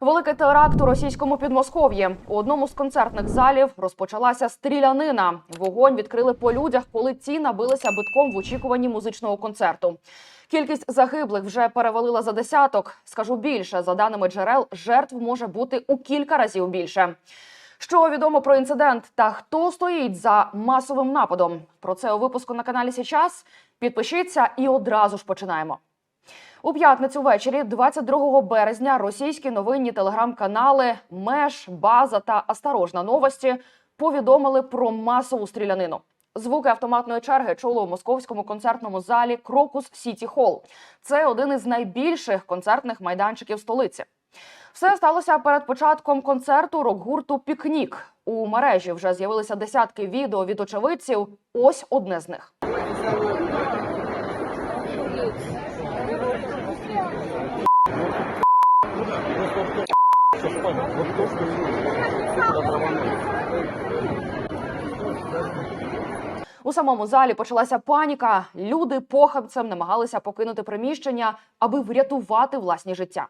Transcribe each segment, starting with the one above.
Великий теракт у російському Підмосков'ї. У одному з концертних залів розпочалася стрілянина. Вогонь відкрили по людях, коли ті набилися битком в очікуванні музичного концерту. Кількість загиблих вже перевалила за десяток. Скажу більше, за даними джерел, жертв може бути у кілька разів більше. Що відомо про інцидент та хто стоїть за масовим нападом? Про це у випуску на каналі Січас. Підпишіться і одразу ж починаємо. У п'ятницю ввечері, 22 березня, російські новинні телеграм-канали Меш, База та Осторожна новості повідомили про масову стрілянину. Звуки автоматної черги чули у московському концертному залі Крокус Сіті Холл. Це один із найбільших концертних майданчиків столиці. Все сталося перед початком концерту рок-гурту Пікнік. У мережі вже з'явилися десятки відео від очевидців. Ось одне з них. У самому залі почалася паніка. Люди похабцем намагалися покинути приміщення, аби врятувати власні життя.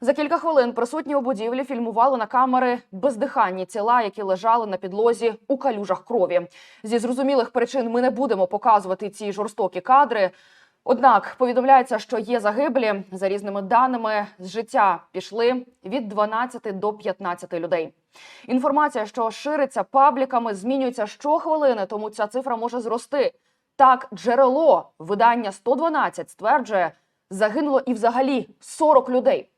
За кілька хвилин присутні у будівлі фільмували на камери бездиханні тіла, які лежали на підлозі у калюжах крові. Зі зрозумілих причин ми не будемо показувати ці жорстокі кадри. Однак повідомляється, що є загиблі за різними даними з життя пішли від 12 до 15 людей. Інформація, що шириться пабліками, змінюється щохвилини, тому ця цифра може зрости. Так, джерело видання 112 стверджує, загинуло і взагалі 40 людей.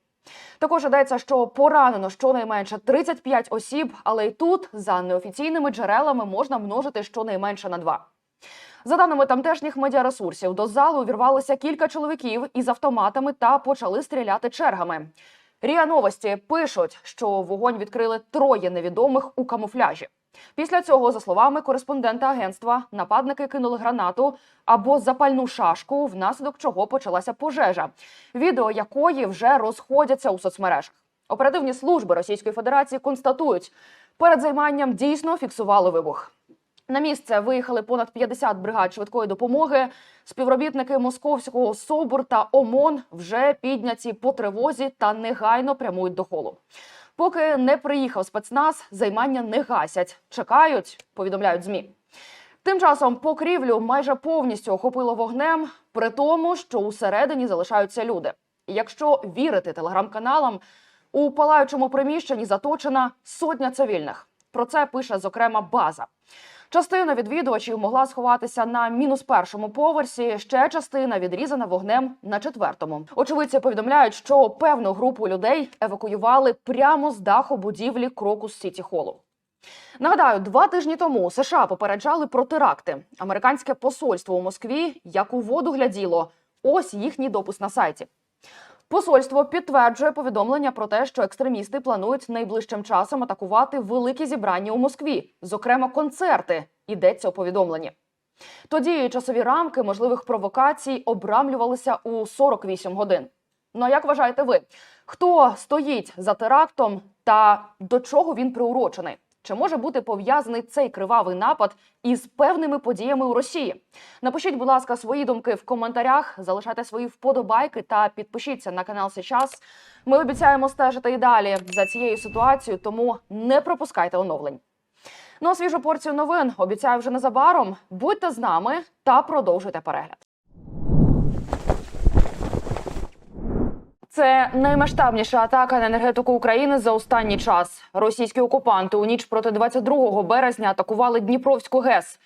Також йдеться, що поранено щонайменше 35 осіб, але й тут, за неофіційними джерелами, можна множити щонайменше на два. За даними тамтешніх медіаресурсів, до залу увірвалося кілька чоловіків із автоматами та почали стріляти чергами. Ріа новості пишуть, що вогонь відкрили троє невідомих у камуфляжі. Після цього, за словами кореспондента агентства, нападники кинули гранату або запальну шашку, внаслідок чого почалася пожежа, відео якої вже розходяться у соцмережах. Оперативні служби Російської Федерації констатують, перед займанням дійсно фіксували вибух. На місце виїхали понад 50 бригад швидкої допомоги. Співробітники московського СОБУР та ОМОН вже підняті по тривозі та негайно прямують до холу. Поки не приїхав спецназ, займання не гасять. Чекають, повідомляють змі. Тим часом покрівлю майже повністю охопило вогнем, при тому, що усередині залишаються люди. Якщо вірити телеграм-каналам, у палаючому приміщенні заточена сотня цивільних. Про це пише зокрема база. Частина відвідувачів могла сховатися на мінус першому поверсі. Ще частина відрізана вогнем на четвертому. Очевидці повідомляють, що певну групу людей евакуювали прямо з даху будівлі Крокус Сіті Холу. Нагадаю, два тижні тому США попереджали про теракти. Американське посольство у Москві як у воду гляділо. Ось їхній допис на сайті. Посольство підтверджує повідомлення про те, що екстремісти планують найближчим часом атакувати великі зібрання у Москві, зокрема концерти. Йдеться у повідомленні. Тоді часові рамки можливих провокацій обрамлювалися у 48 годин. Ну а як вважаєте ви, хто стоїть за терактом та до чого він приурочений? Чи може бути пов'язаний цей кривавий напад із певними подіями у Росії? Напишіть, будь ласка, свої думки в коментарях, залишайте свої вподобайки та підпишіться на канал Сейчас. Ми обіцяємо стежити і далі за цією ситуацією, тому не пропускайте оновлень. Ну а свіжу порцію новин обіцяю вже незабаром. Будьте з нами та продовжуйте перегляд. Це наймасштабніша атака на енергетику України за останній час. Російські окупанти у ніч проти 22 березня атакували Дніпровську ГЕС.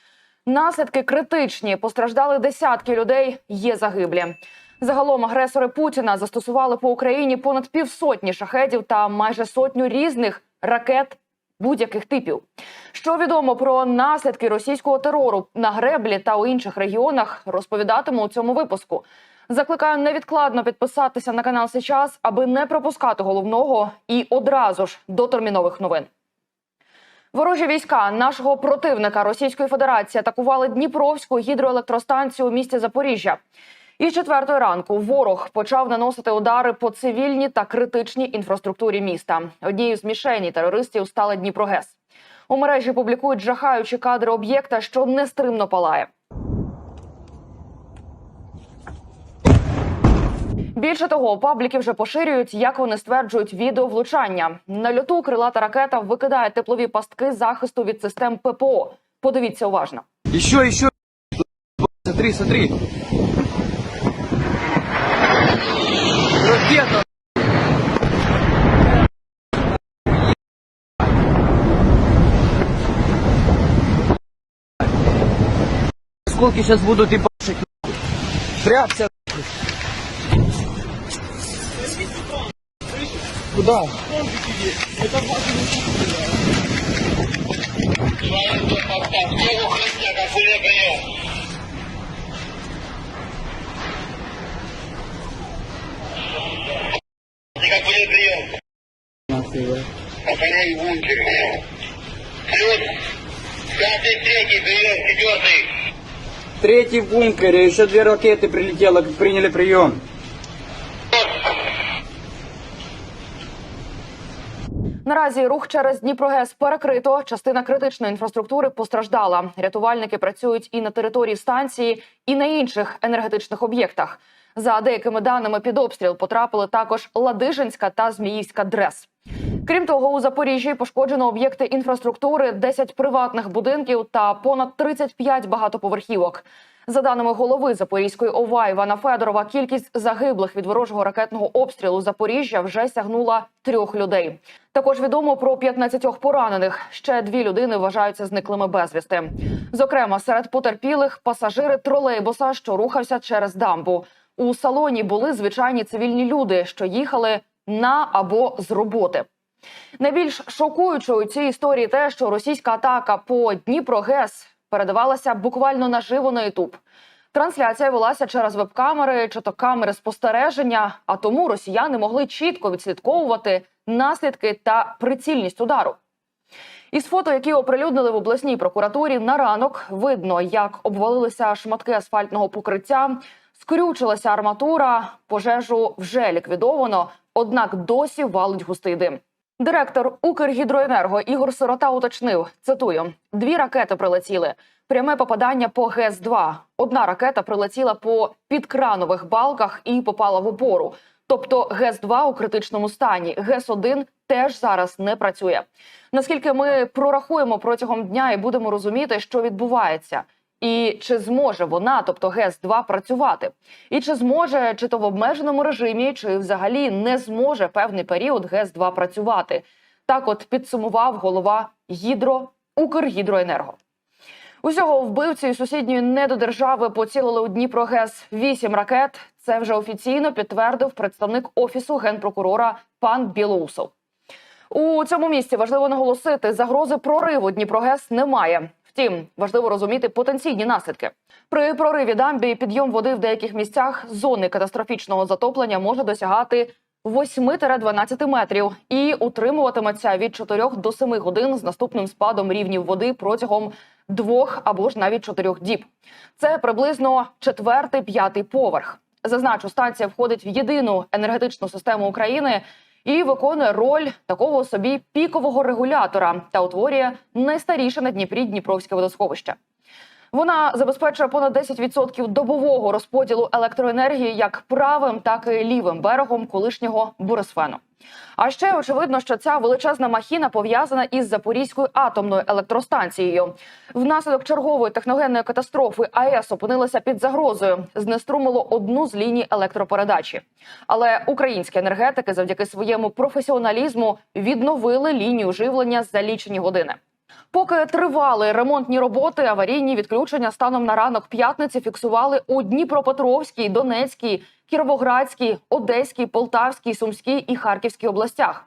Наслідки критичні. Постраждали десятки людей. Є загиблі. Загалом агресори Путіна застосували по Україні понад півсотні шахедів та майже сотню різних ракет будь-яких типів. Що відомо про наслідки російського терору на греблі та у інших регіонах, розповідатиму у цьому випуску. Закликаю невідкладно підписатися на канал Сейчас, аби не пропускати головного і одразу ж до термінових новин. Ворожі війська нашого противника Російської Федерації атакували Дніпровську гідроелектростанцію у місті Запоріжжя. Із четвертої ранку ворог почав наносити удари по цивільній та критичній інфраструктурі міста. Однією з мішеней терористів стала Дніпрогес. У мережі публікують жахаючі кадри об'єкта, що нестримно палає. Більше того, пабліки вже поширюють, як вони стверджують відео влучання. На льоту крилата ракета викидає теплові пастки захисту від систем ППО. Подивіться уважно. Еще, еще. Смотри, смотри. Ракета. Осколки сейчас будут и башить. Прячься. Куда? Как будет прием? Охраняй бункер. Плюс пятый, третий, прием, четвертый. Третий в бункере, еще две ракеты прилетело, приняли прием. Наразі рух через Дніпрогес перекрито. Частина критичної інфраструктури постраждала. Рятувальники працюють і на території станції, і на інших енергетичних об'єктах. За деякими даними під обстріл потрапили також Ладижинська та Зміївська ДРЕС. Крім того, у Запоріжжі пошкоджено об'єкти інфраструктури, 10 приватних будинків та понад 35 багатоповерхівок. За даними голови Запорізької ОВА Івана Федорова, кількість загиблих від ворожого ракетного обстрілу Запоріжжя вже сягнула трьох людей. Також відомо про 15 поранених. Ще дві людини вважаються зниклими безвісти. Зокрема, серед потерпілих пасажири тролейбуса, що рухався через дамбу. У салоні були звичайні цивільні люди, що їхали на або з роботи. Найбільш шокуючою у цій історії те, що російська атака по Дніпрогес передавалася буквально наживо на Ютуб. Трансляція велася через веб-камери чи то камери спостереження, а тому росіяни могли чітко відслідковувати наслідки та прицільність удару. Із фото, які оприлюднили в обласній прокуратурі, на ранок видно, як обвалилися шматки асфальтного покриття, скрючилася арматура, пожежу вже ліквідовано, однак досі валить густий дим. Директор Укргідроенерго Ігор Сирота уточнив: цитую: дві ракети прилетіли. Пряме попадання по ГЕС-2. Одна ракета прилетіла по підкранових балках і попала в опору. Тобто ГЕС-2 у критичному стані. ГЕС-1 теж зараз не працює. Наскільки ми прорахуємо протягом дня і будемо розуміти, що відбувається, і чи зможе вона, тобто ГЕС-2, працювати, і чи зможе, чи то в обмеженому режимі, чи взагалі не зможе певний період ГЕС-2 працювати. Так, от підсумував голова Гідро Укргідроенерго. Усього вбивці сусідньої недодержави поцілили у Дніпрогес вісім ракет. Це вже офіційно підтвердив представник офісу генпрокурора пан Білоусов. У цьому місці важливо наголосити, загрози прориву Дніпрогес немає. Втім, важливо розуміти потенційні наслідки. При прориві дамбі підйом води в деяких місцях зони катастрофічного затоплення може досягати 8-12 метрів і утримуватиметься від 4 до 7 годин з наступним спадом рівнів води протягом двох або ж навіть чотирьох діб. Це приблизно четвертий п'ятий поверх. Зазначу, станція входить в єдину енергетичну систему України і виконує роль такого собі пікового регулятора та утворює найстаріше на Дніпрі Дніпровське водосховище. Вона забезпечує понад 10% добового розподілу електроенергії як правим, так і лівим берегом колишнього Борисфену. А ще очевидно, що ця величезна махіна пов'язана із Запорізькою атомною електростанцією. Внаслідок чергової техногенної катастрофи АЕС опинилася під загрозою, знеструмило одну з ліній електропередачі. Але українські енергетики завдяки своєму професіоналізму відновили лінію живлення за лічені години. Поки тривали ремонтні роботи, аварійні відключення станом на ранок п'ятниці фіксували у Дніпропетровській, Донецькій, Кіровоградській, Одеській, Полтавській, Сумській і Харківській областях.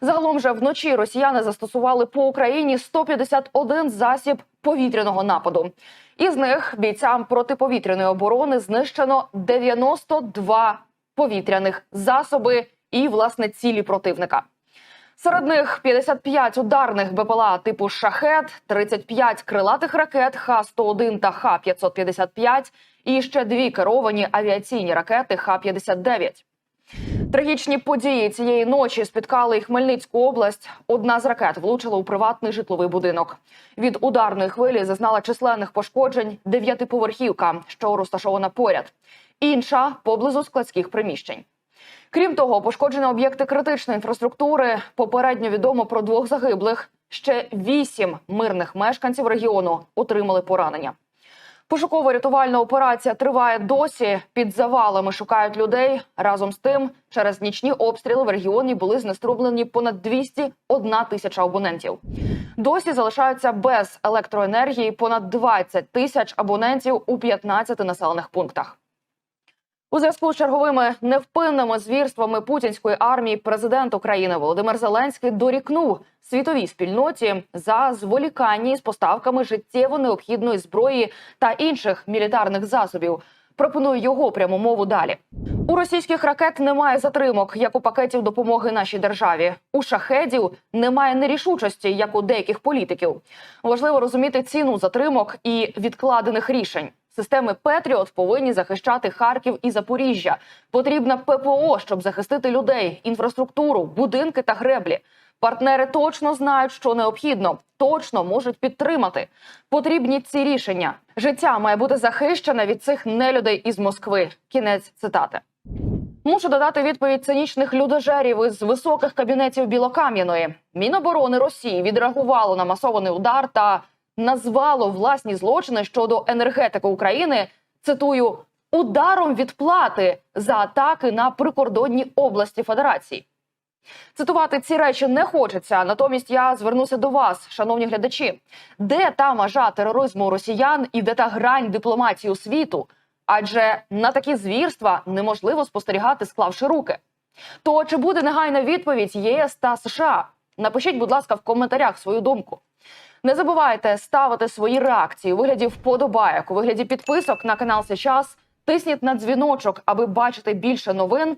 Загалом же вночі росіяни застосували по Україні 151 засіб повітряного нападу. Із них бійцям протиповітряної оборони знищено 92 повітряних засоби і власне цілі противника. Серед них 55 ударних БПЛА типу «Шахет», 35 крилатих ракет Х-101 та Х-555 і ще дві керовані авіаційні ракети Х-59. Трагічні події цієї ночі спіткали і Хмельницьку область. Одна з ракет влучила у приватний житловий будинок. Від ударної хвилі зазнала численних пошкоджень дев'ятиповерхівка, що розташована поряд. Інша поблизу складських приміщень. Крім того, пошкоджені об'єкти критичної інфраструктури. Попередньо відомо про двох загиблих. Ще вісім мирних мешканців регіону отримали поранення. Пошуково-рятувальна операція триває досі. Під завалами шукають людей. Разом з тим, через нічні обстріли в регіоні були знеструблені понад 201 тисяча абонентів. Досі залишаються без електроенергії понад 20 тисяч абонентів у 15 населених пунктах. У зв'язку з черговими невпинними звірствами путінської армії президент України Володимир Зеленський дорікнув світовій спільноті за зволікання з поставками життєво необхідної зброї та інших мілітарних засобів. Пропоную його пряму мову далі. У російських ракет немає затримок, як у пакетів допомоги нашій державі. У шахедів немає нерішучості, як у деяких політиків. Важливо розуміти ціну затримок і відкладених рішень. Системи Петріот повинні захищати Харків і Запоріжжя. Потрібна ППО, щоб захистити людей, інфраструктуру, будинки та греблі. Партнери точно знають, що необхідно, точно можуть підтримати. Потрібні ці рішення. Життя має бути захищене від цих нелюдей із Москви. Кінець цитати. Мушу додати відповідь цинічних людожерів із високих кабінетів Білокам'яної. Міноборони Росії відреагувало на масований удар та назвало власні злочини щодо енергетики України. Цитую ударом відплати за атаки на прикордонні області Федерації. Цитувати ці речі не хочеться. Натомість я звернуся до вас, шановні глядачі. Де та межа тероризму росіян і де та грань дипломатії у світу? Адже на такі звірства неможливо спостерігати, склавши руки. То чи буде негайна відповідь ЄС та США? Напишіть, будь ласка, в коментарях свою думку. Не забувайте ставити свої реакції у вигляді вподобайок, у вигляді підписок на канал Сейчас. Тисніть на дзвіночок, аби бачити більше новин.